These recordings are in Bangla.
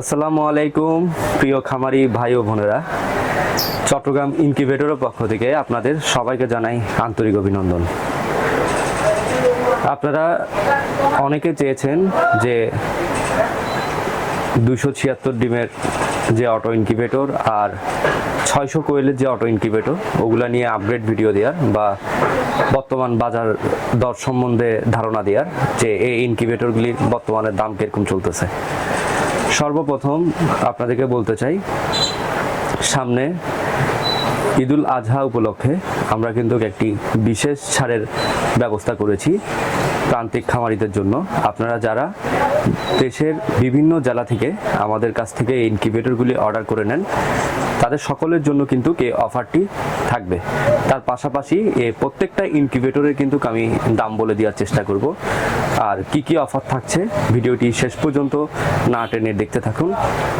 আসসালামু আলাইকুম, প্রিয় খামারি ভাই ও বোনেরা। চট্টগ্রাম ইনকিউবেটরের পক্ষ থেকে আপনাদের সবাইকে জানাই আন্তরিক অভিনন্দন। আপনারা অনেকে চেয়েছেন যে দুশো ছিয়াত্তর ডিমের যে অটো ইনকিউবেটর আর ছয়শো কোয়েলের যে অটো ইনকিউবেটর, ওগুলো নিয়ে আপগ্রেড ভিডিও দেওয়ার বা বর্তমান বাজার দর সম্বন্ধে ধারণা দেওয়ার যে এই ইনকিউবেটরগুলির বর্তমানে দাম কীরকম চলতেছে। সর্বপ্রথম আপনাদেরকে বলতে চাই, সামনে ঈদুল আজহা উপলক্ষে আমরা কিন্তু একটি বিশেষ ছাড়ের ব্যবস্থা করেছি প্রান্তিক খামারিদের জন্য। আপনারা যারা দেশের বিভিন্ন জেলা থেকে আমাদের কাছ থেকে এই ইনকিউবেটরগুলি অর্ডার করে নেন তাদের সকলের জন্য কিন্তু এই অফারটি থাকবে। তার পাশাপাশি প্রত্যেকটা ইনকিউবেটরের কিন্তু আমি দাম বলে দেওয়ার চেষ্টা করব। আর কি কি অফার থাকছে ভিডিওটি শেষ পর্যন্ত না টেনে দেখতে থাকুন।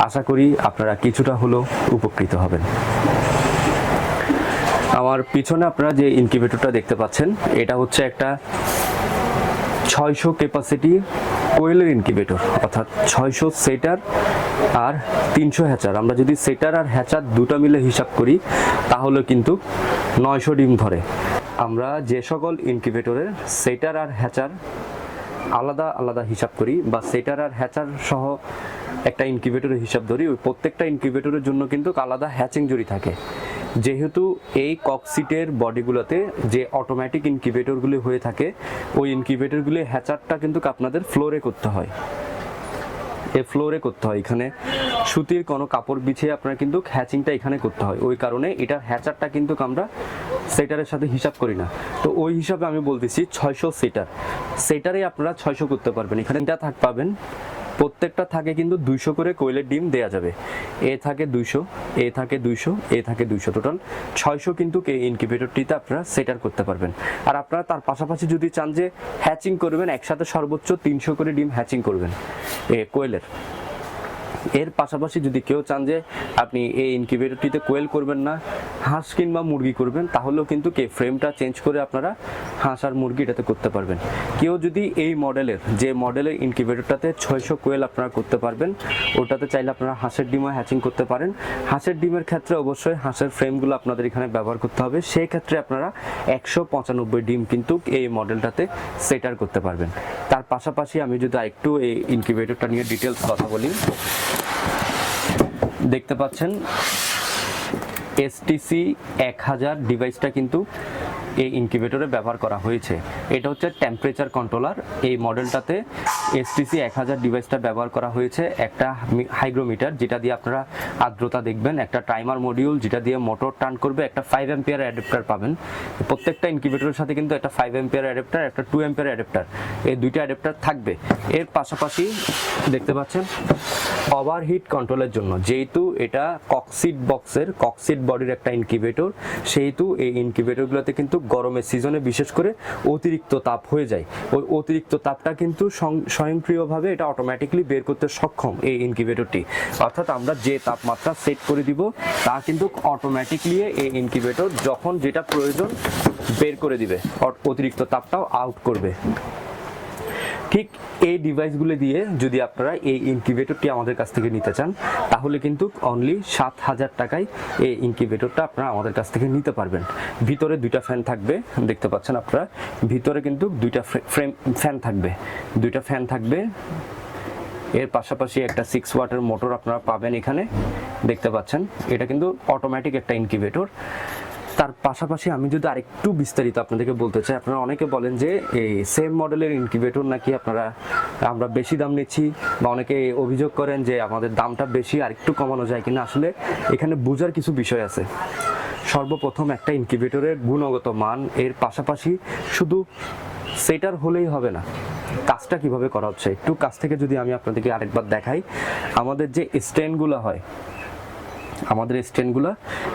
আশা করি আপনারা কিছুটা হলেও উপকৃত হবেন। আমার পিছনে আপনারা যে ইনকিউবেটরটা দেখতে পাচ্ছেন, এটা হচ্ছে একটা ছয়শো ক্যাপাসিটি কোয়েলের ইনকিউবেটর অর্থাৎ ছয়শো সেটার আর তিনশো হ্যাচার আমরা যদি সেটার আর হ্যাচার দুটো মিলে হিসাব করি, তাহলে কিন্তু নয়শো ডিম ধরে। আমরা যে সকল ইনকিউবেটরের সেটার আর হ্যাচার আলাদা আলাদা হিসাব করি, বা সেটার আর হ্যাচার সহ একটা ইনকিউবেটরের হিসাব ধরি, ওই প্রত্যেকটা ইনকিউবেটরের জন্য কিন্তু আলাদা হ্যাচিং জুড়ি থাকে। যেহেতু এই ককসিটের বডিগুলোতে যে অটোমেটিক ইনকিউবেটরগুলি হয়ে থাকে, ওই ইনকিউবেটরগুলি হ্যাচারটা কিন্তু আপনাদের ফ্লোরে করতে হয়। এ ফ্লোরে করতে হয়। এখানে সুতির কোনো কাপড় বিছিয়ে আপনার কিন্তু হ্যাচিংটা এখানে করতে হয়। ওই কারণে এটার হ্যাচারটা কিন্তু আমরা সেটারের সাথে হিসাব করি না। তো ওই হিসাবে আমি বলতেছি ছয়শো সেটার। সেটারে আপনারা ছয়শো করতে পারবেন। এখানে এটা থাক পাবেন। প্রত্যেকটা থাকে কিন্তু দুইশো করে কোয়েলের ডিম দেয়া যাবে। এ থাকে দুইশো, এ থাকে দুইশো, এ থাকে দুইশো। টোটাল ছয়শো কিন্তু ইনকিউবেটরটিতে আপনারা সেটার করতে পারবেন। আর আপনারা তার পাশাপাশি যদি চান যে হ্যাচিং করবেন, একসাথে সর্বোচ্চ তিনশো করে ডিম হ্যাচিং করবেন এ কোয়েলের। এর পাশাপাশি যদি কেউ চান যে আপনি এই ইনকিউবেটরটিতে কোয়েল করবেন না, হাঁস কিংবা মুরগি করবেন, তাহলেও কিন্তু কে ফ্রেমটা চেঞ্জ করে আপনারা হাঁস আর মুরগি এটাতে করতে পারবেন। কেউ যদি এই মডেলের, যে মডেলের ইনকিউবেটরটাতে ছয়শো কোয়েল আপনারা করতে পারবেন, ওটাতে চাইলে আপনারা হাঁসের ডিমও হ্যাচিং করতে পারেন। হাঁসের ডিমের ক্ষেত্রে অবশ্যই হাঁসের ফ্রেমগুলো আপনাদের এখানে ব্যবহার করতে হবে। সেই ক্ষেত্রে আপনারা একশো পঁচানব্বই ডিম কিন্তু এই মডেলটাতে সেটার করতে পারবেন। তার পাশাপাশি আমি যদি আরেকটু এই ইনকিউবেটরটা নিয়ে ডিটেলস কথা বলি, দেখতে পাচ্ছেন এসটিসি এক হাজার ডিভাইসটা কিন্তু এই ইনকিউবেটরে ব্যবহার করা হয়েছে। এটা হচ্ছে টেম্পারেচার কন্ট্রোলার এই মডেলটাতে এসটিসি এক হাজার ডিভাইসটা ব্যবহার করা হয়েছে। একটা হাইগ্রোমিটার যেটা দিয়ে আপনারা আর্দ্রতা দেখবেন, একটা টাইমার মডিউল যেটা দিয়ে মোটর টার্ন করবে, একটা ফাইভ এম্পিয়ার অ্যাডাপ্টার পাবেন। প্রত্যেকটা ইনকিউবেটরের সাথে কিন্তু একটা ফাইভ এম্পিয়ার অ্যাডাপ্টার একটা টু এম্পিয়ার অ্যাডাপ্টার এই দুইটা অ্যাডাপ্টার থাকবে। এর পাশাপাশি দেখতে পাচ্ছেন ওভারহিট কন্ট্রোলের জন্য, যেহেতু এটা কক্সিট বক্সের কক্সিট বডির একটা ইনকিউবেটর সেহেতু এই ইনকিউবেটরগুলোতে কিন্তু গরমের সিজনে বিশেষ করে অতিরিক্ত তাপ হয়ে যায়। ওই অতিরিক্ত তাপটা কিন্তু স্বয়ংক্রিয়ভাবে এটা অটোমেটিকলি বের করতে সক্ষম এই ইনকিউবেটরটি অর্থাৎ আমরা যে তাপমাত্রা সেট করে দিব, তা কিন্তু অটোমেটিকলি এই ইনকিউবেটর যখন যেটা প্রয়োজন বের করে দিবে অতিরিক্ত তাপটাও আউট করবে। ঠিক এই ডিভাইসগুলো দিয়ে যদি আপনারা এই ইনকিউবেটরটি আমাদের কাছ থেকে নিতে চান, তাহলে কিন্তু অনলি সাত হাজার টাকায় এই ইনকিউবেটরটা আপনারা আমাদের কাছ থেকে নিতে পারবেন। ভিতরে দুইটা ফ্যান থাকবে, দেখতে পাচ্ছেন আপনারা। ভিতরে কিন্তু দুইটা ফ্রেম ফ্যান থাকবে। দুইটা ফ্যান থাকবে। এর পাশাপাশি একটা সিক্স ওয়াটের মোটর আপনারা পাবেন এখানে। দেখতে পাচ্ছেন, এটা কিন্তু অটোমেটিক একটা ইনকিউবেটর তার পাশাপাশি আমি যদি আরেকটু বিস্তারিত আপনাদেরকে বলতে চাই, আপনারা অনেকে বলেন যে এই সেম মডেলের ইনকিউবেটর নাকি আপনারা, আমরা বেশি দাম নিচ্ছি বা অনেকে অভিযোগ করেন যে আমাদের দামটা বেশি আর একটু কমানো যায় কিনা। আসলে এখানে বোঝার কিছু বিষয় আছে। সর্বপ্রথম একটা ইনকিউবেটরের গুণগত মান, এর পাশাপাশি শুধু সেটার হলেই হবে না, কাজটা কীভাবে করা হচ্ছে? একটু কাজ থেকে যদি আমি আপনাদেরকে আরেকবার দেখাই, আমাদের যে স্ট্যান্ডগুলো হয় আমাদের স্ট্যান্ডগুলো,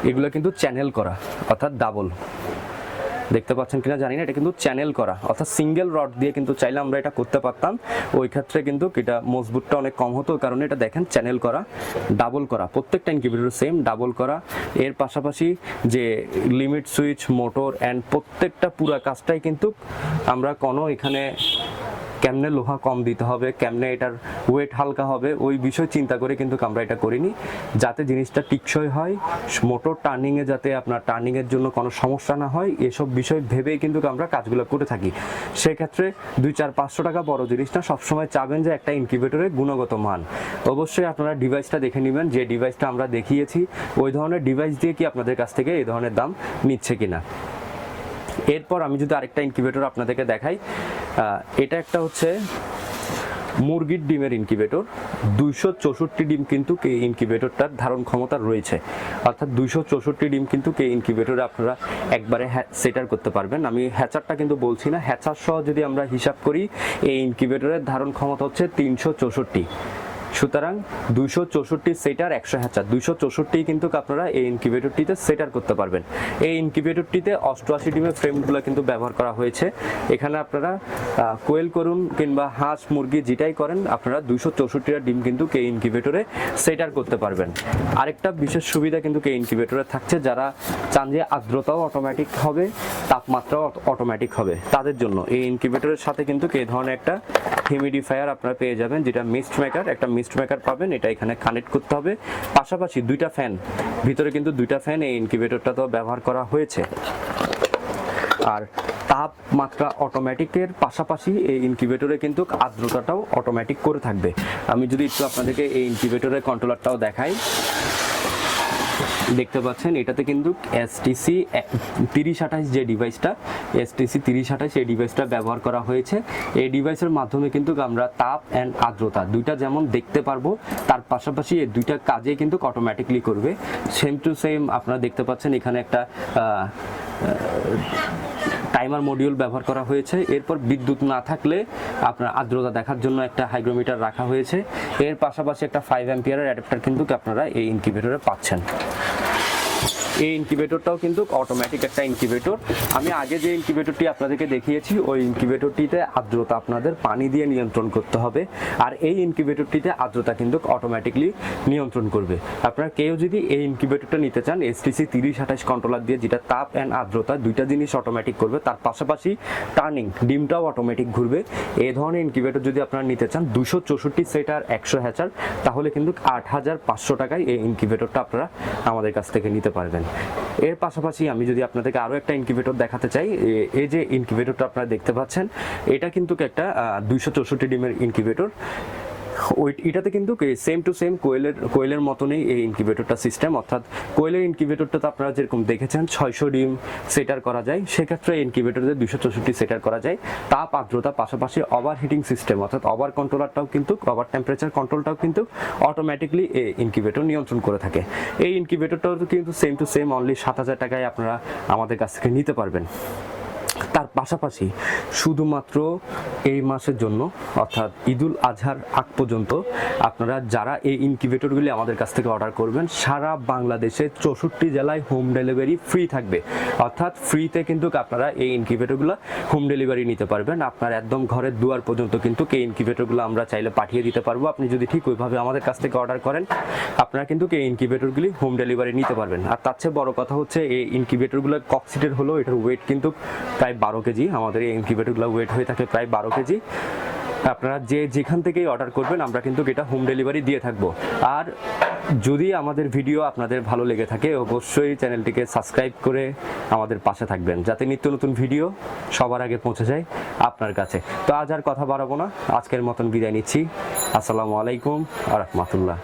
এগুলো কিন্তু চ্যানেল করা, অর্থাৎ ডাবল দেখতে পাচ্ছেন কিনা জানি না, এটা কিন্তু চ্যানেল করা, অর্থাৎ সিঙ্গেল রড দিয়ে কিন্তু চাইলে আমরা এটা করতে পারতাম। ওই ক্ষেত্রে কিন্তু এটা মজবুতটা অনেক কম হতো, কারণ এটা দেখেন চ্যানেল করা ডাবল করা, প্রত্যেকটা ইনকিউবেটর সেম ডাবল করা। এর পাশাপাশি যে লিমিট সুইচ মোটর অ্যান্ড প্রত্যেকটা পুরা কাজটাই কিন্তু আমরা কোনো এখানে কেমনে লোহা কম দিতে হবে, কেমনে এটার ওয়েট হালকা হবে, ওই বিষয় চিন্তা করে কিন্তু আমরা এটা করিনি। যাতে জিনিসটা টিকসই হয়, মোটর টার্নিংয়ে যাতে আপনার টার্নিংয়ের জন্য কোনো সমস্যা না হয়, এসব বিষয় ভেবেই কিন্তু আমরা কাজগুলো করে থাকি। সেক্ষেত্রে দুই চার পাঁচশো টাকা বড় জিনিস না, সবসময় চাবেন যে একটা ইনকিউবেটরের গুণগত মান। অবশ্যই আপনারা ডিভাইসটা দেখে নেবেন, যে ডিভাইসটা আমরা দেখিয়েছি, ওই ধরনের ডিভাইস দিয়ে কি আপনাদের কাছ থেকে এই ধরনের দাম নিচ্ছে কিনা। এরপর আমি যদি আরেকটা ইনকিউবেটর আপনাদেরকে দেখাই এটা একটা হচ্ছে মুরগির ডিমের ইনকিউবেটর দুইশো চৌষট্টি ডিম কিন্তু কে ইনকিউবেটরটার ধারণ ক্ষমতা রয়েছে। অর্থাৎ দুইশো চৌষট্টি ডিম কিন্তু কে ইনকিউবেটরে আপনারা একবারে সেটার করতে পারবেন। আমি হ্যাচারটা কিন্তু বলছি না। হ্যাচার সহ যদি আমরা হিসাব করি, এই ইনকিউবেটরের ধারণ ক্ষমতা হচ্ছে তিনশো চৌষট্টি। সুতরাং দুইশো চৌষট্টি সেটার একশো হ্যাচার দুইশো চৌষট্টি কিন্তু আপনারা এই ইনকিউবেটরটিতে সেটার করতে পারবেন। এই ইনকিউবেটরটিতে অষ্টআশি ডিমের ফ্রেমগুলো কিন্তু ব্যবহার করা হয়েছে। এখানে আপনারা কোয়েল করুন কিংবা হাঁস, মুরগি যেটাই করেন, আপনারা দুইশো চৌষট্টিটা ডিম কিন্তু কে ইনকিউবেটরে সেটার করতে পারবেন। আরেকটা বিশেষ সুবিধা কিন্তু কে ইনকিউবেটরে থাকছে, যারা চান যে আর্দ্রতাও অটোমেটিক হবে, তাপমাত্রাও অটোমেটিক হবে তাদের জন্য। এই ইনকিউবেটরের সাথে কিন্তু কে ধরনের একটা হিউমিডিফায়ার আপনারা পেয়ে যাবেন, যেটা মিস্ট মেকার একটা মিস্ট মেকার পাবেন, এটা এখানে কানেক্ট করতে হবে। পাশাপাশি দুইটা ফ্যান ভিতরে কিন্তু দুইটা ফ্যান এই ইনকিউবেটরটা তো ব্যবহার করা হয়েছে। আর তাপমাত্রা অটোমেটিকের পাশাপাশি এই ইনকিউবেটরে কিন্তু আর্দ্রতাটাও অটোমেটিক করে থাকবে। আমি যদি একটু আপনাদেরকে এই ইনকিউবেটরের কন্ট্রোলারটাও দেখাই। দেখতে পাচ্ছেন, এটাতে কিন্তু এসটিসি তিরিশ আঠাশ যে ডিভাইসটা এসটিসি তিরিশ আঠাশ এই ডিভাইসটা ব্যবহার করা হয়েছে। এই ডিভাইসের মাধ্যমে কিন্তু আমরা তাপ অ্যান্ড আর্দ্রতা দুইটা যেমন দেখতে পারব, তার পাশাপাশি এই দুইটা কাজে কিন্তু অটোমেটিকলি করবে। সেম টু সেম আপনারা দেখতে পাচ্ছেন, এখানে একটা টাইমার মডিউল ব্যবহার করা হয়েছে। এরপর বিদ্যুৎ না থাকলে আপনার আর্দ্রতা দেখার জন্য একটা হাইগ্রোমিটার রাখা হয়েছে। এর পাশাপাশি একটা ফাইভ অ্যাম্পিয়ারের অ্যাডাপ্টার কিন্তু আপনারা এই ইনকিউবেটরে পাচ্ছেন। এই ইনকিউবেটরটাও কিন্তু অটোমেটিক একটা ইনকিউবেটর আমি আগে যে ইনকিউবেটরটি আপনাদেরকে দেখিয়েছি, ওই ইনকিউবেটরটিতে আর্দ্রতা আপনাদের পানি দিয়ে নিয়ন্ত্রণ করতে হবে, আর এই ইনকিউবেটরটিতে আর্দ্রতা কিন্তু অটোমেটিকলি নিয়ন্ত্রণ করবে। আপনারা কেউ যদি এই ইনকিউবেটরটা নিতে চান এসটিসি তিরিশ আঠাশ কন্ট্রোলার দিয়ে যেটা তাপ অ্যান্ড আর্দ্রতা, দুইটা জিনিস অটোমেটিক করবে। তার পাশাপাশি টার্নিং ডিমটাও অটোমেটিক ঘুরবে। এই ধরনের ইনকিউবেটর যদি আপনারা নিতে চান, দুশো চৌষট্টি সেট আর একশো হ্যাচার তাহলে কিন্তু আট হাজার পাঁচশো টাকায় এই ইনকিউবেটরটা আপনারা আমাদের কাছ থেকে নিতে পারবেন। এর পাশাপাশি আমি যদি আপনাদেরকে আরও একটা ইনকিউবেটর দেখাতে চাই এই যে ইনকিউবেটরটা আপনারা দেখতে পাচ্ছেন, এটা কিন্তু একটা দুইশো চৌষট্টি ডিমের ইনকিউবেটর ওই এটাতে কিন্তু সেম টু সেম কোয়েলের কোয়েলের মতনই এই ইনকিউবেটরটা সিস্টেম অর্থাৎ কোয়েলের ইনকিউবেটরটা তো আপনারা যেরকম দেখেছেন, ছয়শো ডিম সেটার করা যায়। সেক্ষেত্রে ইনকিউবেটরে দুশো চৌষট্টি সেটার করা যায়। তাপ আর্দ্রতা পাশাপাশি ওভার হিটিং সিস্টেম অর্থাৎ ওভার কন্ট্রোলারটাও কিন্তু ওভার টেম্পারেচার কন্ট্রোলটাও কিন্তু অটোমেটিকলি এই ইনকিউবেটর নিয়ন্ত্রণ করে থাকে। এই ইনকিউবেটরটাও কিন্তু সেম টু সেম অনলি সাত হাজার টাকায় আপনারা আমাদের কাছ থেকে নিতে পারবেন। পাশাপাশি শুধুমাত্র এই মাসের জন্য, অর্থাৎ ঈদুল আজহার আগ পর্যন্ত, আপনারা যারা এই ইনকিউবেটরগুলি আমাদের কাছ থেকে অর্ডার করবেন, সারা বাংলাদেশে চৌষট্টি জেলায় হোম ডেলিভারি ফ্রি থাকবে। অর্থাৎ ফ্রিতে কিন্তু আপনারা এই ইনকিউবেটরগুলো হোম ডেলিভারি নিতে পারবেন। আপনার একদম ঘরের দুয়ার পর্যন্ত কিন্তু এই ইনকিউবেটরগুলো আমরা চাইলে পাঠিয়ে দিতে পারব। আপনি যদি ঠিক ওইভাবে আমাদের কাছ থেকে অর্ডার করেন, আপনারা কিন্তু এই ইনকিউবেটরগুলি হোম ডেলিভারি নিতে পারবেন। আর তার চেয়ে বড় কথা হচ্ছে, এই ইনকিউবেটরগুলো কক্সিটের হলো এটার ওয়েট কিন্তু প্রায় বারো কেজি, আমাদের এই ইনকিউবেটরগুলো ওয়েট হয়ে থাকে প্রায় বারো কেজি। আপনারা যে যেখান থেকেই অর্ডার করবেন, আমরা কিন্তু এটা হোম ডেলিভারি দিয়ে থাকব। আর যদি আমাদের ভিডিও আপনাদের ভালো লেগে থাকে, অবশ্যই চ্যানেলটিকে সাবস্ক্রাইব করে আমাদের পাশে থাকবেন, যাতে নিত্য নতুন ভিডিও সবার আগে পৌঁছে যায় আপনার কাছে। তো আজ আর কথা বাড়াবো না, আজকের মতন বিদায় নিচ্ছি। আসসালামু আলাইকুম আ রহমতুল্লাহ।